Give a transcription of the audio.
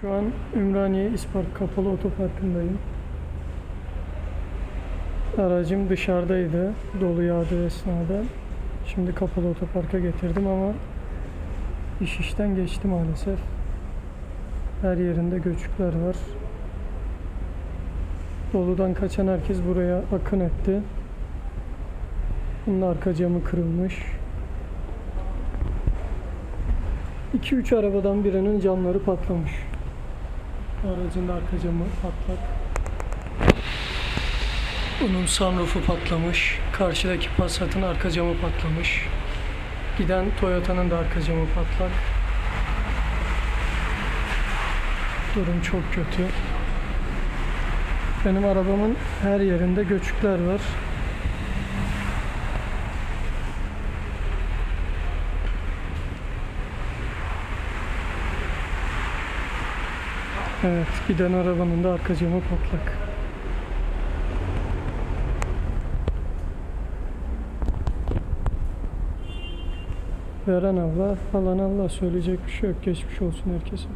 Şu an Ümraniye İspark Kapalı Otoparkı'ndayım. Aracım dışarıdaydı dolu yağdığı esnada. Şimdi kapalı otoparka getirdim ama iş işten geçti maalesef. Her yerinde göçükler var. Doludan kaçan herkes buraya akın etti. Bunun arka camı kırılmış. 2-3 arabadan birinin camları patlamış. Aracın arka camı patlak. Bunun sunroofu patlamış. Karşıdaki Passat'ın arka camı patlamış. Giden Toyota'nın da arka camı patlak. Durum çok kötü. Benim arabamın her yerinde göçükler var. Evet, giden arabanın da arka camı patlak. Veren Allah, alan Allah söyleyecek bir şey yok. Geçmiş olsun herkese.